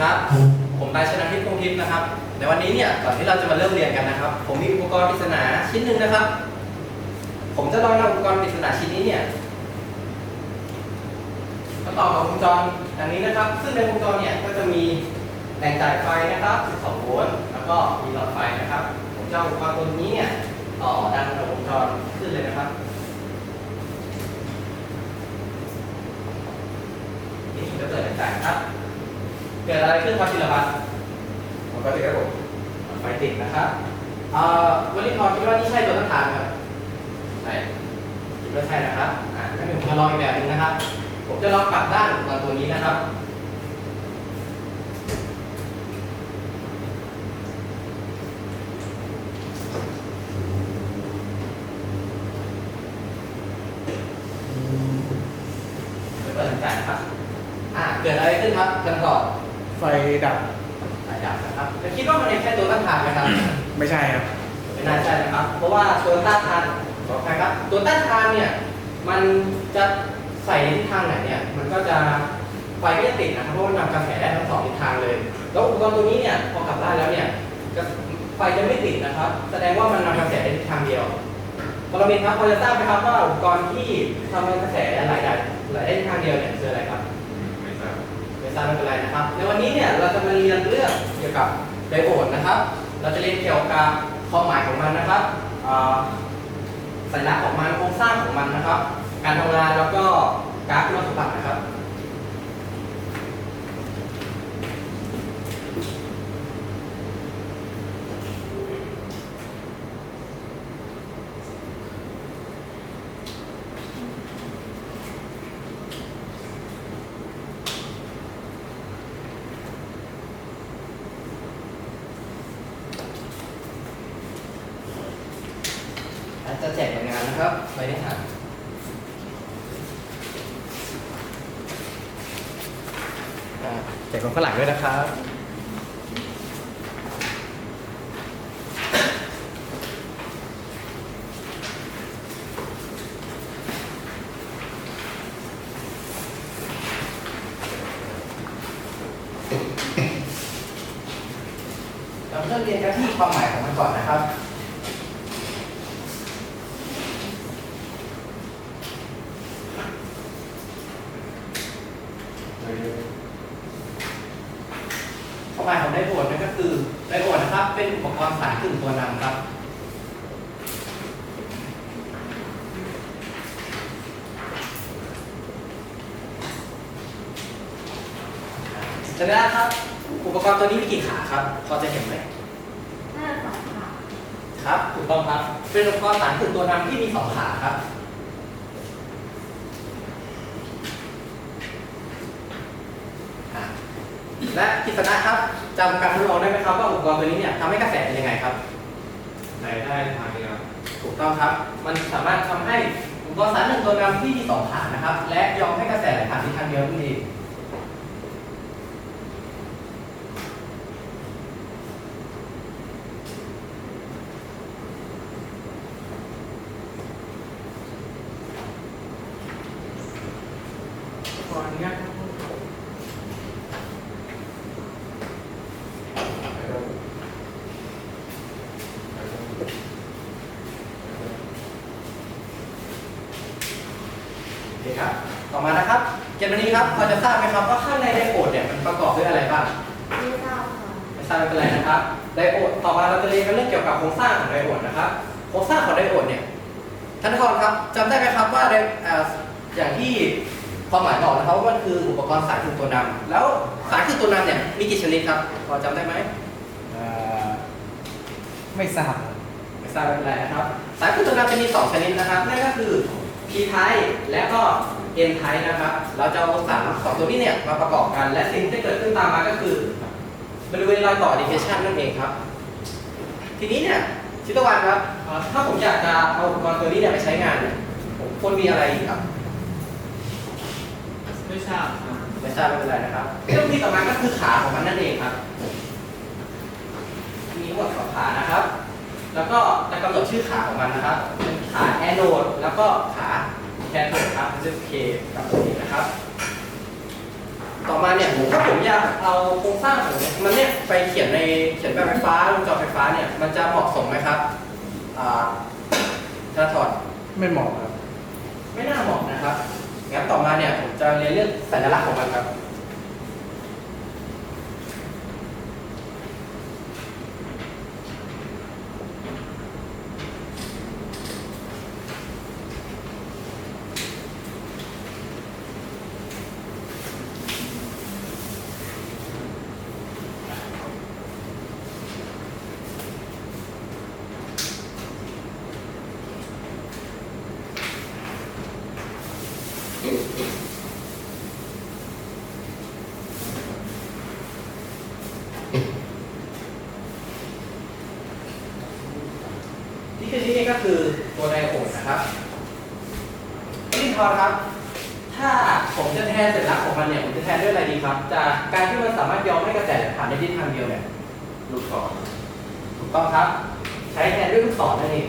ครับ ผมนายชนะทิพย์พงทิพย์นะครับ ในวันนี้เนี่ยก่อนที่เราจะมาเริ่มเรียนกันนะครับ ผมมีอุปกรณ์ปริศนาชิ้นหนึ่งนะครับ ผมจะลองนำอุปกรณ์ปริศนาชิ้นนี้เนี่ยมาต่อกับวงจรดังนี้นะครับ ซึ่งในวงจรเนี่ยก็จะมีแหล่งจ่ายไฟนะครับ 12 โวลต์ แล้วก็มีหลอดไฟนะครับ ผมจะเอาอุปกรณ์ตัวนี้เนี่ยต่อดันกับวงจรขึ้นเลยนะครับนี่ผมจะเปิดแหล่งจ่ายครับ เกิดอะไรขึ้นครับธีรพัฒน์ปกติครับผมไฟติดนะครับเอ่อวันนี้พอคิดว่านี่ใช่ตัวต้นทางไหมครับใช่คิดว่าใช่นะครับอ่างั้นเดี๋ยวผมจะลองอีกแบบหนึงนะครับ ผมจะลองกลับด้านอุปกรณ์ตัวนี้นะครับ เปิดทำการนะครับ อ่า เกิดอะไรขึ้นครับกันก่อน ไฟ ดับสายดับนะครับจะคิดว่ามันยังใช่ตัวต้านทานไหมครับ ไม่ใช่ครับ ไม่น่าใช่นะครับ เพราะว่าตัวต้านทานขออภัยครับ ตัวต้านทานเนี่ยมันจะใส่ในทิศทางไหนเนี่ยมันก็จะไฟก็จะติดนะครับเพราะว่ามันนำกระแสได้ทั้งสองทิศทางเลย แล้วอุปกรณ์ตัวนี้เนี่ยพอกลับด้านแล้วเนี่ยกระไฟจะไม่ติดนะครับ แสดงว่ามันนำกระแสได้ทิศทางเดียวปรมินทร์ครับพอจะทราบไหมครับว่าอุปกรณ์ที่ทำให้กระแสไหลได้ไหลได้ทิศทางเดียวเนี่ยคืออะไรครับไม่ทราบ ราไม่เป็นไรนะครับ ในวันนี้เนี่ยเราจะมาเรียนเรื่องเกี่ยวกับไดโอดนะครับ เราจะเรียนเกี่ยวกับความหมายของมันนะครับอ่าสัญลักษณ์ของมันโครงสร้างของมันนะครับ การทำงานแล้วก็การคุณสมบัตินะครับ อาจจะแจกงานนะครับไปได้หาอ่าแจกของฝรั่งด้วยนะครับ เริ่มเรียนกันที่ความหมายของมันก่อนนะครับความหมายของไดโอดนั่นก็คือไดโอดนะครับ เป็นอุปกรณ์สายกึ่งตัวนำครับจะได้ครับ อุปกรณ์ตัวนี้มีกี่ขาครับ พอจะเห็นไหม น่าจะสองค่ะ ครับ ถูกต้องครับ เป็นอุปกรณ์สายกึ่งตัวนำที่มีสองขาครับอะและกิษณะครับจำการทดลองได้ไหมครับว่าอุปกรณ์ตัวนี้เนี่ยทำให้กระแสเป็นยังไงครับ ไหนได้ทางเดียวถูกต้องครับ มันสามารถทำให้อุปกรณ์สารหนึ่งตัวนำที่มีสองขานะครับ และยอมให้กระแสไหลผ่านทิศทางเดียวนั่นเองขออนุญาตครับโอเคครับ ต่อมานะครับ เกมวันนี้ครับพอจะทราบไหมครับว่าข้างในไดโอดเนี่ยมันประกอบด้วยอะไรบ้าง ไม่ทราบค่ะ ไม่ทราบไม่เป็นไรนะครับไดโอดต่อมาเราจะเรียนกันเรื่องเกี่ยวกับโครงสร้างของไดโอดนะครับ โครงสร้างของไดโอดเนี่ยท่านทอนครับจำได้ไหมครับว่าไดเอ่ออย่างที่ความหมาย บอกนะครับว่ามันคืออุปกรณ์สายคือตัวนำแล้วสายคือตัวนำเนี่ยมีกี่ชนิดครับพอจำได้ไหมเอ่อไม่ทราบไม่ทราบไม่เป็นไรนะครับ สายคือตัวนำจะมีสองชนิดนะครับนั่นก็คือ P type และก็ N type นะครับ เราจะเอาสามสองตัวนี้เนี่ยมาประกอบกัน และสิ่งที่เกิดขึ้นตามมาก็คือบริเวณรอยต่อ division นั่นเองครับ ทีนี้เนี่ยชิตวันครับเอ่อถ้าผมอยากจะเอาอุปกรณ์ตัวนี้เนี่ยไปใช้งานเนี่ยผมควรมีอะไรอีกครับ ไม่ทราบครับไม่ทราบไม่เป็นไรนะครับเรื่องที่ต่อมาก็คือขาของมันนั่นเองครับ มีทั้งหมดสองขานะครับ แล้วก็จะกำหนดชื่อขาของมันนะครับเป็นขาแอนโดดแล้วก็ขาแคทโดดครับซึ่งเคกับตัวนี้นะครับ ต่อมาเนี่ยถ้าผมอยากเอาโครงสร้างของมันเนี่ยไปเขียนในเขียนแบบไฟฟ้าวงจรไฟฟ้าเนี่ยมันจะเหมาะสมไหมครับอ่าธนาธรไม่เหมาะครับ ไม่น่าเหมาะนะครับ งั้นต่อมาเนี่ยผมจะเรียนเรื่องสัญลักษณ์ของมันครับ ที่คือที่นี่ก็คือตัวไดโอดนะครับพี่ทอนครับ ถ้าผมจะแทนสัญลักษณ์ของมันเนี่ยผมจะแทนด้วยอะไรดีครับ จากการที่มันสามารถยอมให้กระแสผ่านในทิศทางเดียวเนี่ย ลูกศรถูกต้องครับ ใช้แทนด้วยลูกศรนั่นเอง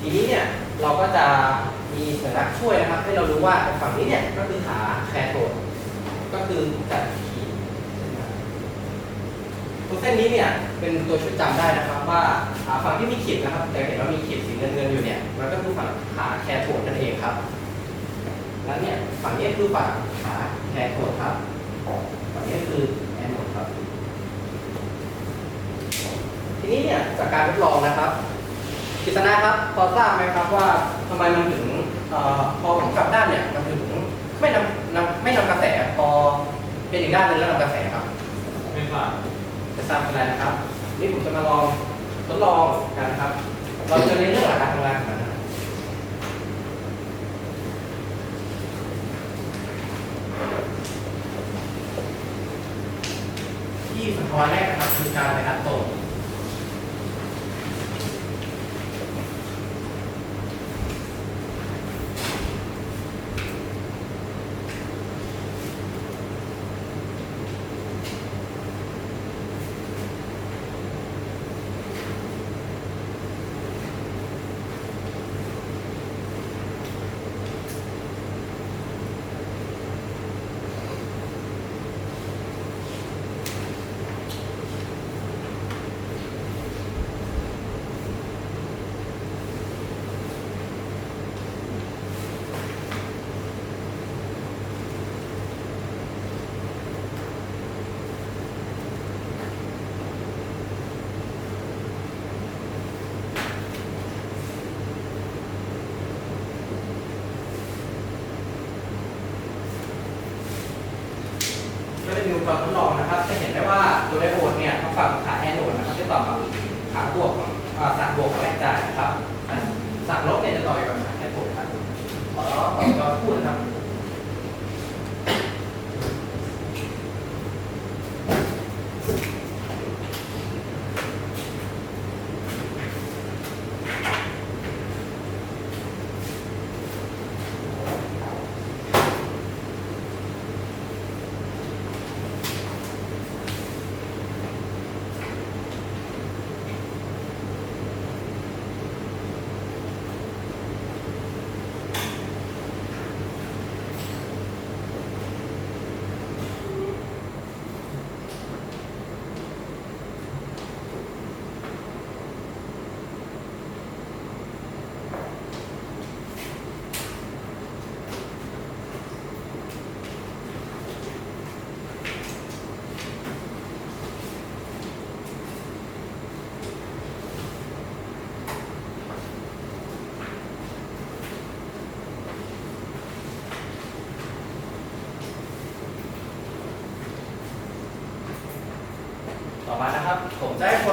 ทีนี้เนี่ยเราก็จะมีสัญลักษณ์ช่วยนะครับ ให้เรารู้ว่าฝั่งนี้เนี่ยก็คือขาแครโทดก็คือจัดขีดตัวเส้นนี้เนี่ย เป็นตัวช่วยจำได้นะครับว่าอ่าฝั่งที่มีขีดนะครับแต่เห็นว่ามีขีดสีเงินเงินๆอยู่เนี่ยมันก็คือฝั่งขาแครโทดนั่นเองครับแล้วเนี่ยฝั่งนี้คือฝั่งขาแครโทดครับฝั่งนี้คือแอนโทดครับ ทีนี้เนี่ยจากการทดลองนะครับกิษณะครับพอทราบไหมครับว่าทำไมมันถึงอพอผมกลับด้านเนี่ยมันถึงไม่นำนำไม่นำกระแสพอเป็นอีกด้านหนึงแล้วนำกระแสครับ ไม่ผ่าน จะทราบกันแล้วนะครับ นี่ผมจะมาลองทดลองกันนะครับ เราจะเรียนเรื่องหลักการทำงานกันนะครับที่สะท้อนแรกนะครับคือการไปอัดตนก็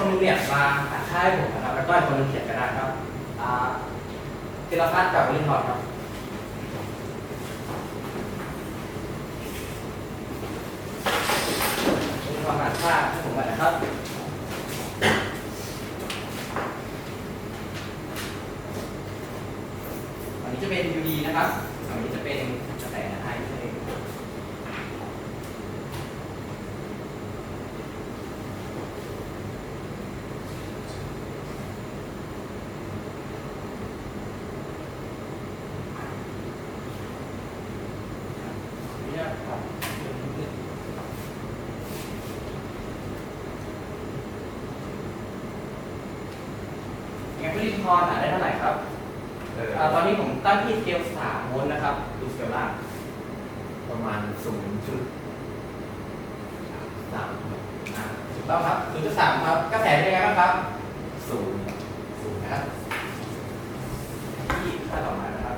นึงเนี่ยมาอ่านค่ายผมนะครับแล้วก็อีกคนนึงเขียนกระดานครับอ่าธีรพัฒน์กับวลินทร์ครับวลินทร์อ่านค่าให้ผมก่อนนะครับ อันนี้จะเป็น UD นะครับ อันนี้จะเป็นกระแสไอนั่นเอง ท ทอนหาได้เท่าไหร่ครับเอออ่าตอนนี้ผมตั้งที่สเกล3โวลต์นะครับ ดูสเกลล่างประมาณศูนย์จุดสามอ่าถูกต้องครับ0.3ครับ กระแสเป็นยังไงบ้างครับศูนย์ศูนย์นะครับที่ค่าต่อมานะครับ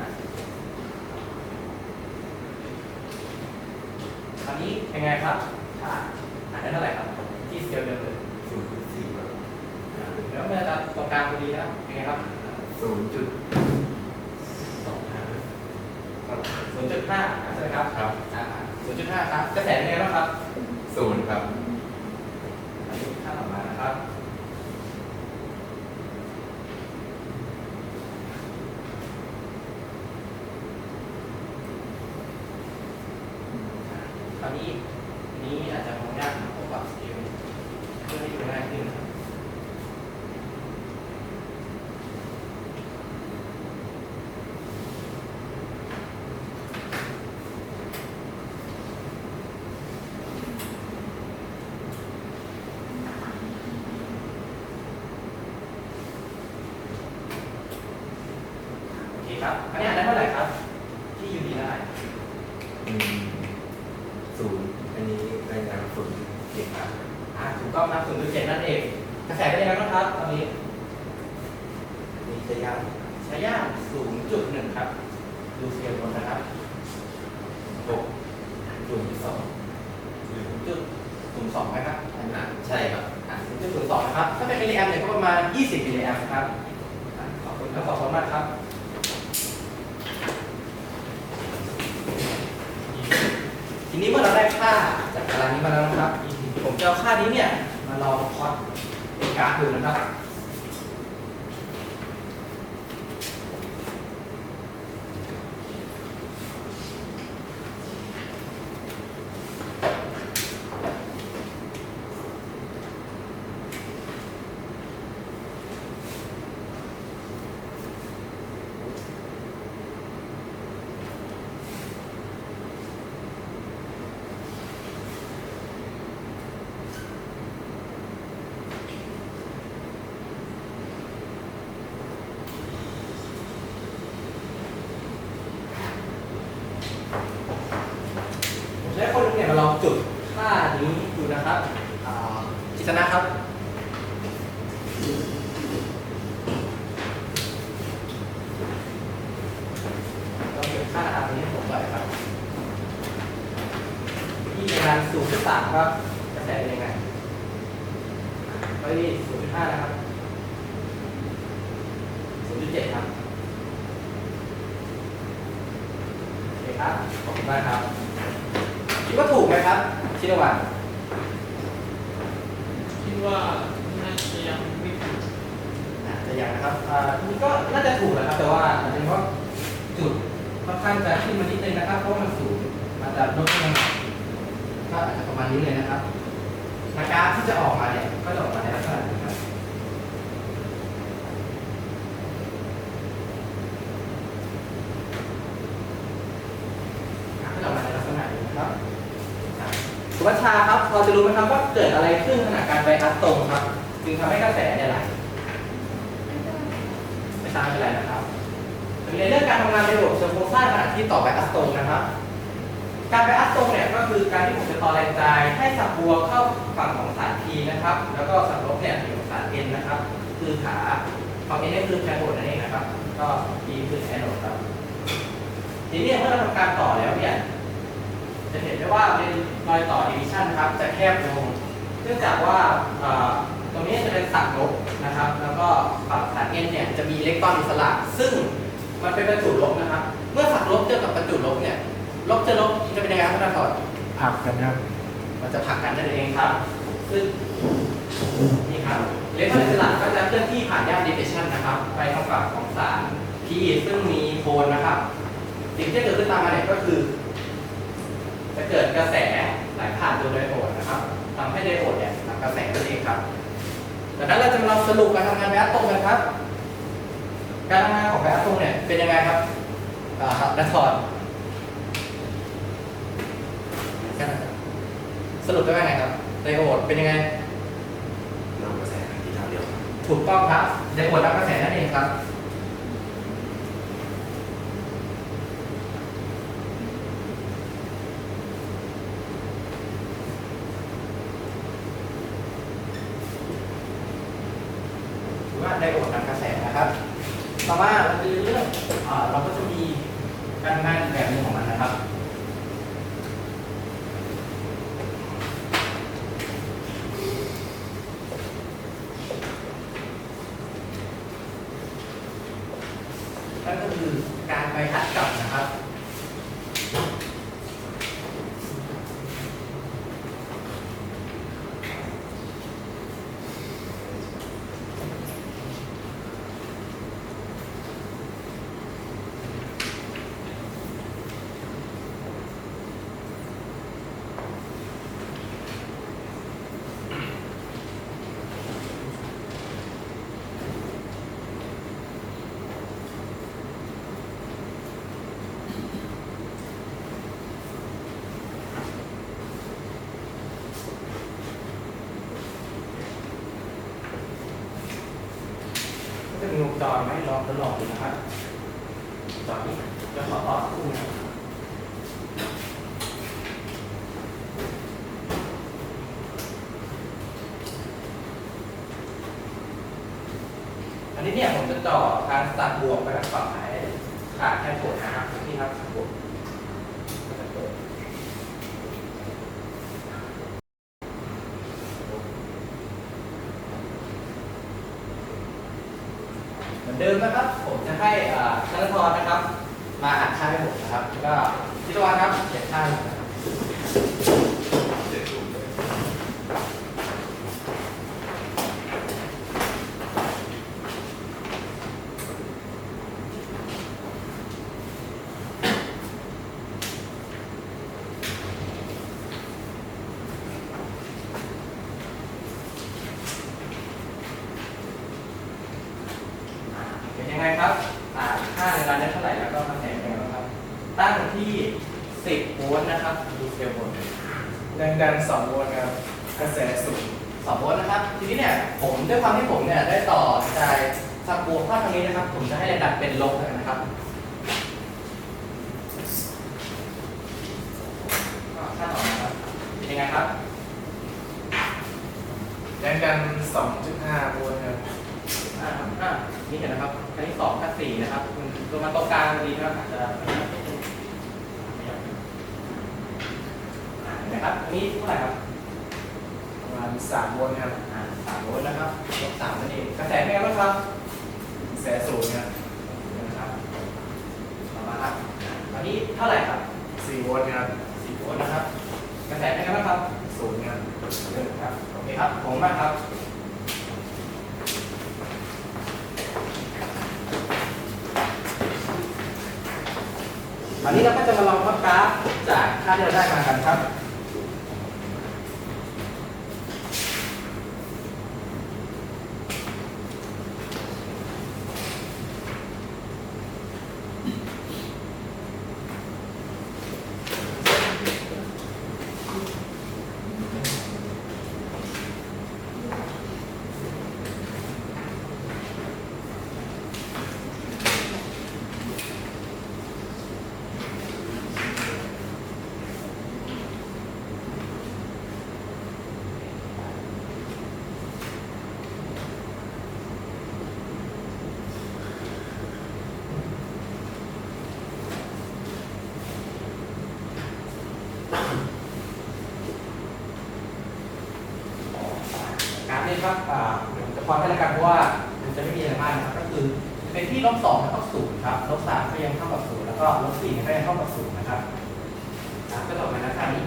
อะตอนนี้เป็นไงครับค่าหาได้เท่าไหร่ครับ ที่สเกลเดิมเลยศูนย์จุดสี่อ่าแล้วเมื่อเราตรงกลางพอดีนะครับเป็นไงครับศูนย์จุดสองห้าศูนย์จุดห้าใช่ไหมครับครับอ่าศูนย์จุดห้าครับกระแสเป็นไงบ้างครับศูนย์ครับอันนี้ค่าต่อมานะครับ คราวนี้อันนี้อาจจะมองยากนะผมปรับสเกลเพื่อให้ดูง่ายขึ้นนะครับโอเคครับ อันนี้อ่านได้เท่าไหร่ครับ ที่ยูดีได้อืมศูนย์อันนี้รายงานศูนย์เจ็ดครับอ่าถูกต้องครับ0.7นั่นเอง กระแสเป็นยังไงบ้างครับตอนนี้นี่จะยากใช้ย่าง0.1ครับ ดูสเกลบนนะครับหกศูนย์สอง0.02นะครับอะใช่ครับอ่า0.02นะครับ ถ้าเป็นมิลลิแอมป์เนี่ยก็ประมาณ20มิลลิแอมป์ครับอ่าขอบคุณทั้งสองคนมากครับ ทีนี้เมื่อเราได้ค่าจากตารางนี้มาแล้วนะครับ ผมจะเอาค่านี้เนี่ยมาลองพอดเป็นกราฟดูนะครับ ผมจะให้คนหนึงเนี่ยมาลองจุดค่านี้ดูนะครับอ่าจิตนะครับ เราเก็บค่าอันนี้ให้ผมก่อนนะครับที่ในการสูงขึ้นสามครับ กระแสเป็นยังไงไปที่ศูนย์จุดห้านะครับศูนย์จุดเจ็ดครับ โอเคครับ ขอบคุณมากครับ คิดว่าถูกไหมครับชินวัตรคิดว่าน่าจะยังไม่ถูกอาจจะยังนะครับอ่านี่ก็น่าจะถูกแหละครับ แต่ว่าอาจจะเพราะจุดค่อนข้างจะขึ้นมานิดนึงนะครับ เพราะว่ามันสูงมันจะลดลงมาก็อาจจะประมาณนี้เลยนะครับ นากราฟที่จะออกมาเนี่ย ก็จะออกมาในลักษณะนี้ครับ ก็จะออกมาในลักษณะนี้นะครับสุวัชชาครับ พ อจะรู้ไหมครับว่าเกิดอะไรขึ้นขณะการไบพัสตรงครับจึงทำให้กระแสเนี่ยไหลไม่ทราบเป็นไรนะครับในเรื่องการทำงานในระบบเชิงโครงสร้างขณะที่ต่อไบอัสตรงนะครับ การไบอัสตรงเนี่ยก็คือการที่ผมจะต่อแรงจ่ายให้สับบวเข้าฝั่งของสาร P นะครับ แล้วก็สับลบเนี่ยอยู่สาร N นะครับ คือขาฝั่ง N นี่คือแคโทดนั่นเองนะครับ ก็ P คือแอนโดดครับทีนี้เมื่อเราทำการต่อแล้วเนี่ย จะเห็นได้ว่าเป็นรอยต่อดิวิชันนะครับ จะแคบลง เนื่องจากว่าเอ่อตรงนี้จะเป็นสักลบนะครับ แล้วก็ฝั่งสารเอ็นเนี่ยจะมีอิเล็กตรอนอิสระ ซึ่งมันเป็นประจุลบนะครับ เมื่อสักลบเจอกับประจุลบเนี่ยลบเจอลบจะเป็นยังไงครับท่านถอดผักกันครับ มันจะผลักกันนั่นเองครับ ซึ่งนี่ครับอิเล็กตรอนอิสระก็จะเคลื่อนที่ผ่านย่านดิเฟชันนะครับ ไปทางฝั่งของสาร P ซึ่งมีโคนนะครับสิ่งที่เกิดขึ้นตามมาเนี่ยก็คือ จะเกิดกระแสไหลผ่านตัวไดโอดนะครับทำให้ไดโอดเนี่ยรับกระแสนั่นเองครับดังนั้นเราจะมาสรุปการทำงานแบตตรงกันครับ การทำงานของแบตตรงเนี่ยเป็นยังไงครับอ่าครับนัทถอดสรุปได้ว่าไงครับไดโอดเป็นยังไงถูกต้องครับไดโอดรับกระแสนั่นเองครับ ถือว่าไดโอดนำกระแสนะครับ ต่อมาเราจะเรียนเรื่องอ่าเราก็จะมีการทำงานอีกแบบหนึงของมันนะครับ นั่นก็คือการไปอัดกลับนะครับ ก็จะมีวงจ รไว้รอทดลองดูนะครับจอนี้จะขอต่อสักครู่นะครับอันนี้เนี่ยผมจะต่อทางสับบวกไปทางฝั่งไหนขาดแค่ผลนะครับนี่ครับสับบวกก็จะเปิด เหมือนเดิมนะครับ ผมจะให้ธนทรนะครับ มาอ่านค่าให้ผมนะครับ แล้วก็พิศวันครับเขียนค่าให้ผมนะครับ เป็นยังไงครับอ่าค่าในร้านได้เท่าไหร่แล้วก็มาแทนกันนะครับ ตั้งที่ 10โวลต์นะครับดูสเกลโวลต์ แรงดัน2โวลต์ครับ กระแสสูง สองโวลต์นะครับ ทีนี้เนี่ย ผมด้วยความที่ผมเนี่ยได้ต่อใจายสับบวกเข้าทางนี้นะครับ ผมจะให้แรงดันเป็นลบแล้วกันนะครับก็ค่าต่อมาครับเป็นยังไง ครับแรงดัน 2.5โวลต์ครับอ่าอ่านี่เห็นนะครับอันนี้สองกับสี่นะครับมันตัวมาตรงกลางพอดีนะครับอาจจะไม่ได้ไม่อยากอ่าเห็นไหมครับอันนี้เท่าไหร่ครับประมาณ3โวลต์ครับอ่าสามโวลต์นะครับลบสามนั่นเองกระแสเป็นไงบ้างครับกระแสสูงครับนะครับต่อมาครับอันนี้เท่าไหร่ครับ4โวลต์ครับสี่โวลต์นะครับ กระแสเป็นไงบ้างครับศูนย์ครับหนึ่งครับ โอเคครับ ผมมากครับอันนี้เราก็จะมาลองพับกราฟจากค่าที่เราได้มากันครับ กราฟนี้ครับอ่าเดี๋ยวผมจะพอให้แล้วกันเพราะว่ามันจะไม่มีอะไรมากนะครับ ก็คือเป็น ที่ลบสองเท่ากับศูนย์ครับลบสามก็ยังเท่ากับศูนย์แล้วก็ลบสี่ก็ยังเท่ากับศูนย์นะครับกราฟก็จะออกมาหน้าตานี้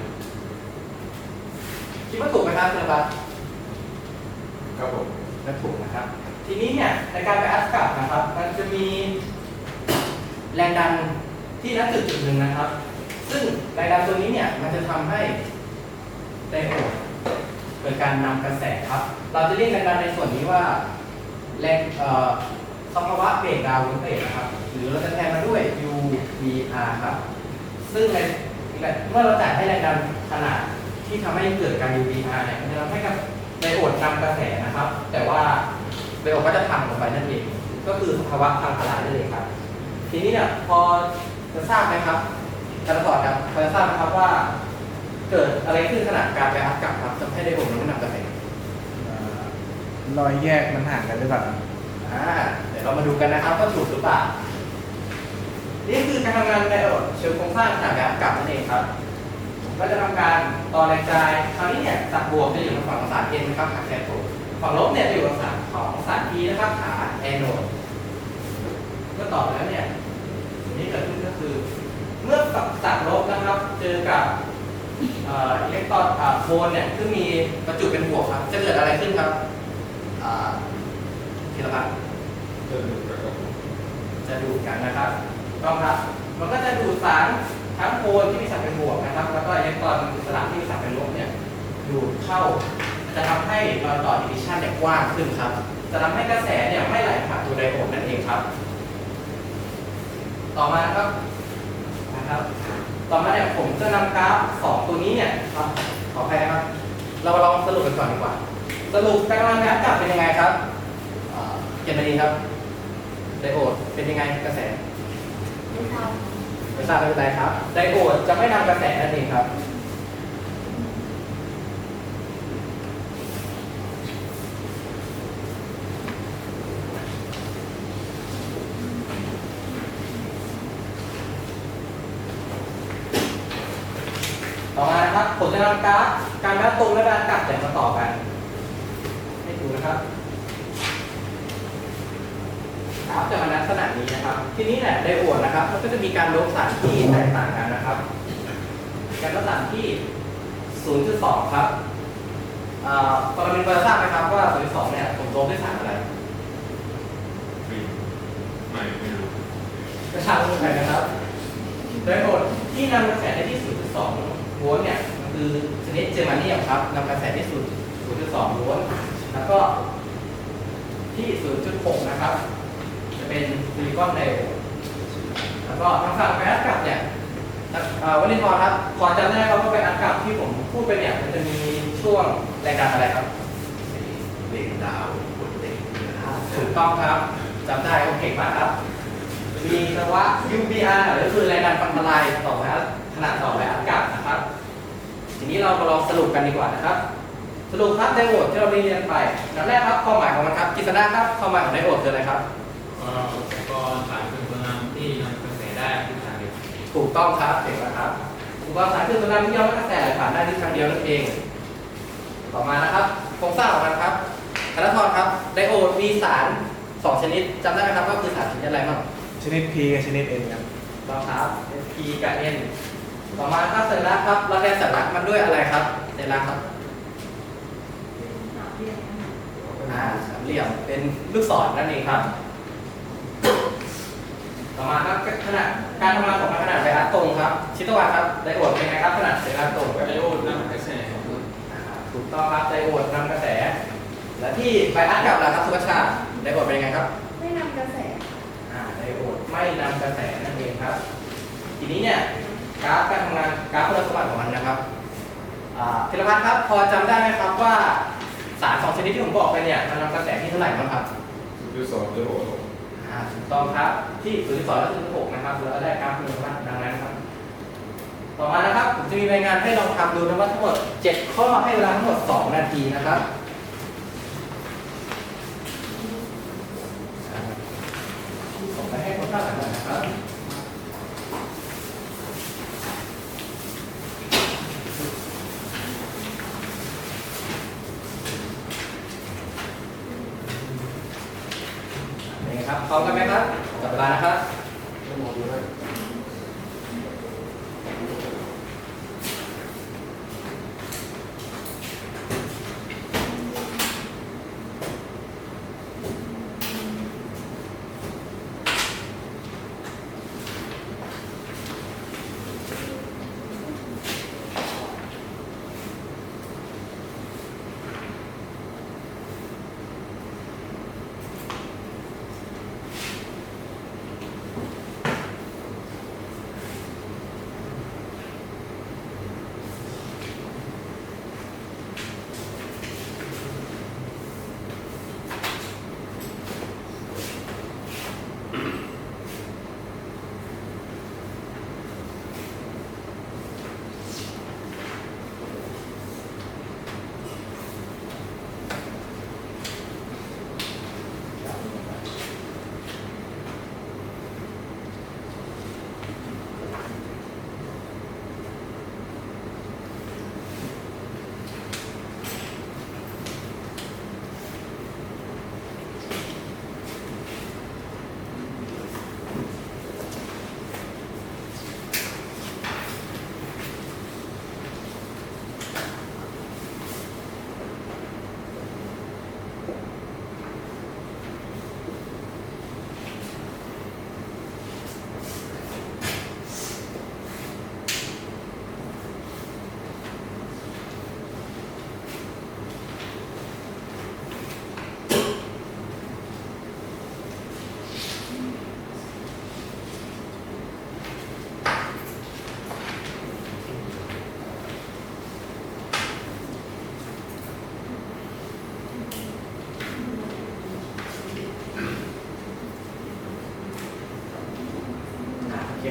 คิดว่าถูกไหมครับเพื่อนครับครับผมและถูกนะครับ ทีนี้เนี่ยในการไปอัดกลับนะครับ มันจะมีแรงดันที่ณจุดจุดหนึ่งนะครับ ซึ่งแรงดันตัวนี้เนี่ยมันจะทำให้ไดโอดเกิดการนำกระแสครับ เราจะเรียกแรงดันในส่วนนี้ว่าแรงเอ่อ สภาวะเบรกดาวน์โวลเตจนะครับ หรือเราจะแทนมาด้วย UVR ครับ ซึ่งในเมื่อเราจ่ายให้แรงดันขนาดที่ทำให้เกิดการ UVR เนี่ยมันจะทำให้กับไดโอดนำกระแสนะครับ แต่ว่าไดโอดก็จะพังลงไปนั่นเอง ก็คือสภาวะพังทลายนั่นเองครับ ทีนี้เนี่ยพอจะทราบไหมครับการสอนครับพอจะทราบไหมครับว่า เกิดอะไรขึ้นขณะการไปอัดกลับครับทำให้ไดโอดมันไม่นำกระแสรอยแยกมันห่างกันหรือเปล่า อ่าเดี๋ยวเรามาดูกันนะครับว่าถูกหรือเปล่า นี่คือการทำงานไดโอดเชิงโครงสร้างขนาดแบบกลับนั่นเองครับก็จะทำการต่อแรงกายคราวนี้เนี่ยจากบวกจะอยู่ทางฝั่งของสารเอ็นนะครับขาแคโทดฝั่งลบเนี่ยจะอยู่ทางฝั่งของสารอีนะครับขาแอนโนดก็ต่อแล้วเนี่ยสิ่งที่เกิดขึ้นก็คือ เมื่อสารลบนะครับเจอกับอิเล็กตรอนอ่าโคนเนี่ยซึ่งมีประจุเป็นบวกครับ จะเกิดอะไรขึ้นครับ ธีรพัฒน์เดินไปกับจะดูดกันนะครับต้องครับ มันก็จะดูดสารทั้งโคนที่มีสารเป็นบวกนะครับ แล้วก็อิเล็กตรอนอิสระที่มีสารเป็นลบเนี่ยดูดเข้า จะทำให้รอยต่อดิวิชันเนี่ยกว้างขึ้นครับ จะทำให้กระแสเนี่ยไม่ไหลผ่านตัวไดโอดนั่นเองครับ ต่อมานะครับนะครับ ต่อมาเนี่ยผมจะนำกราฟสองตัวนี้เนี่ยครับขออภัยนะครับ เรามาลองสรุปกันก่อนดีกว่า สรุปการทำงานกลับเป็นยังไงครับ อ่าเกียรติดีครับไดโอดเป็นยังไงกระแสไม่ท่าค่ะไม่ทราบไม่เป็นไรครับไดโอดจะไม่นำกระแสนั่นเองครับ ต่อมานะครับผมจะนำกราฟการแม่ตรงและการกลับเนี่ยมาต่อกัน ให้ดูนะครับ กราฟจะมาลักษณะนี้ นะครับทีนี้เนี่ยไดโอดนะครับมันก็จะมีการลบสารที่แตกต่างกันนะครับ การลบสารที่ 0.2 ครับอ่าปรมินพอจะทราบไหมครับว่า 0.2 เนี่ยผมลบด้วยสารอะไรไม่ไม่รู้กระชากลงไปนะครับไดโอดที่นำกระแสได้ที่ 0.2 โวลต์เนี่ยมันคือชนิดเจอร์มาเนียมครับนำกระแสที่ 0.2 โวลต์แล้วก็ที่ 0.6 นะครับ จะเป็นซิลิคอนไดโอด แล้วก็ทางฝั่งไปอัดกลับเนี่ยเอ่อวันนี้พอครับพอจำได้ครับว่าไปอัดกลับที่ผมพูดไปเนี่ยมันจะมีช่วงแรงดันอะไรครับเด็กดาวบนเด็กถูกต้องครับจำได้โอเคมากครับ มีภาวะ UBR หรือคือแรงดันปันทลายต่อไปอัดขนาดต่อไปอัดกลับนะครับ ทีนี้เรามาลองสรุปกันดีกว่านะครับ สรุปครับไดโอดที่เราได้เรียนไปอันแรกครับความหมายของมันครับกิษณะครับความหมายของไดโอดคืออะไรครับเอ่ออุปกรณ์สาย ถูกต้องครับเก่งนะครับอุปกรณ์สายเครื่องตัวนั้นที่ย่อมกระแสไหลผ่านได้ที่ทางเดียวนั่นเอง ต่อมานะครับโครงสร้างของมันครับธนทรครับไดโอดมีสารสองชนิดจำได้ไหมครับว่าคือสารชนิดอะไรบ้างชนิด P กับชนิด N ครับลองครับ P กับ N ต่อมาครับเสร็จแล้วครับเราแทนสัญลักษณ์มันด้วยอะไรครับสัญลักษณ์ครับสามเดือนนะคะอ่าสามเหลี่ยมเป็นลูกศรนั่นเองครับ ต่อมาครับขนาดการทำงานของมันขนาดไดอัดตรงครับ ชิตวาครับไดโอดเป็นไงครับขนาดไดอัดตรงไดโอดนำกระแสถูกต้องครับไดโอดนำกระแส และที่ไบอัดกลับล่ะครับสุภาชาติไดโอดเป็นยังไงครับ ไม่นำกระแสอ่าไดโอดไม่นำกระแสนั่นเองครับ ทีนี้เนี่ยกราฟการทำงานกราฟคุณสมบัติของมันนะครับอ่าธีรพัฒน์ครับพอจำได้ไหมครับว่าสารสองชนิดที่ผมบอกไปเนี่ยมันนำกระแสที่เท่าไหร่บ้างครับดูสองจะโหดอ่า ถูกต้องครับที่0.2และ0.6นะครับเราได้กราฟคุณสมบัติดังนั้นครับ ต่อมานะครับผมจะมีรายงานให้ลองทำดูนะว่าทั้งหมด 7 ข้อให้เวลาทั้งหมด 2 นาทีนะครับส่งไปให้คนข้างหลังหน่อยนะครับ นี่ครับ พร้อมกันไหมครับจับเวลานะครับ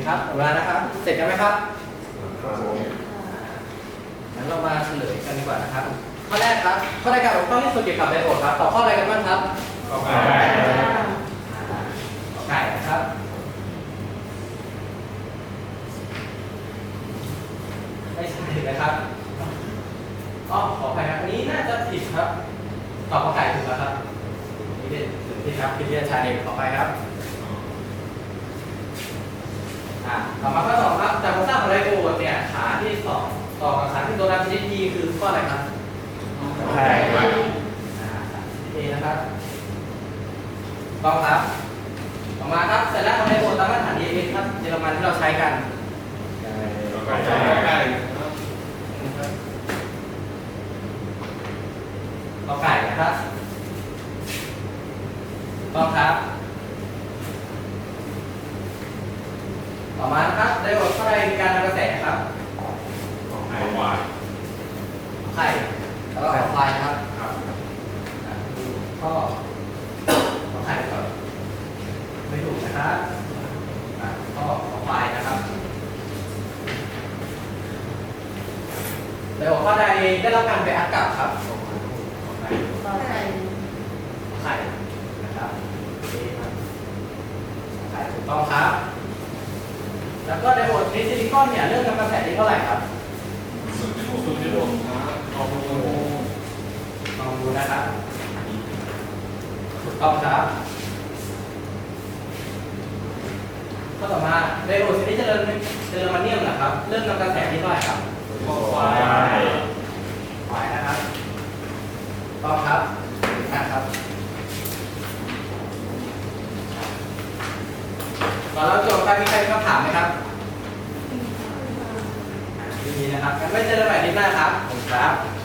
ครับมดเวลานะครับ เสร็จกันไหมครับครับงั้นเรามาเฉลยกันดีกว่านะครับ ข้อแรกครับ ข้อรายการของข้อที่สุดเกี่ยวกับไดโอดครับตอบข้ออะไรกันบ้างครับ ข้อแรกาขอไก่นะครับ ไม่ใช่นะครับอ๋อขอไปครับอันนี้น่าจะผิดครับ ตอบขอไก่ถูกแล้วครับนี่เป็นถึงที่ครับพิทยาชาเด็กขอไปครับ อ่าต่อมาข้อสองครับจากโครงสร้างของไดโอดเนี่ยขาที่สองต่อกับขาที่ตัวดำชนิด E คื อข้ออะไรครับใช่อ่าชนิด A นะครับต้องครับต่อมาครับเสร็จแล้วของไดโอดตามมาตรฐาน EMS ครับเยอรมันที่เราใช้กันก็ไก็ไปต่อไก่นะครับต้องครับ ต่อมาครับไดโอดข้อใดมีการนำกระแสครับไอ้วาย ไข่แล้วก็ขอไฟนะครับครับอะดูข้อขอไข่ก่อนไม่ถูกนะครับอะข้อขอไฟนะครับไดโอดข้อใดได้รับการไปอัดกลับครับขอไข่ต่อไปไข่นะครับโอเคครับไข่ถูกต้องครับ แล้วก็ไดโอดชนิดซิลิคอนเนี่ยเรื่องนำกระแสได้เท่าไหร่ครับ สุดที่สุดสุดที่สุดครับเอาไปดู ลองดูนะครับถูก ต้องครับข้อต่อมาไดโอดชนิดเจริญเจริญมาเนียมนะครับ เรื่องนำกระแสที่เท่าไหร่ครับก็ไปไฟนะครับถูกต้องครับนะครับก่อนเราจบไปมีใครมีคำถามไหมครับไม่มีนะครับงั้นไม่เจอกันใหม่อาทิตย์หน้าครับขอบคุณครับ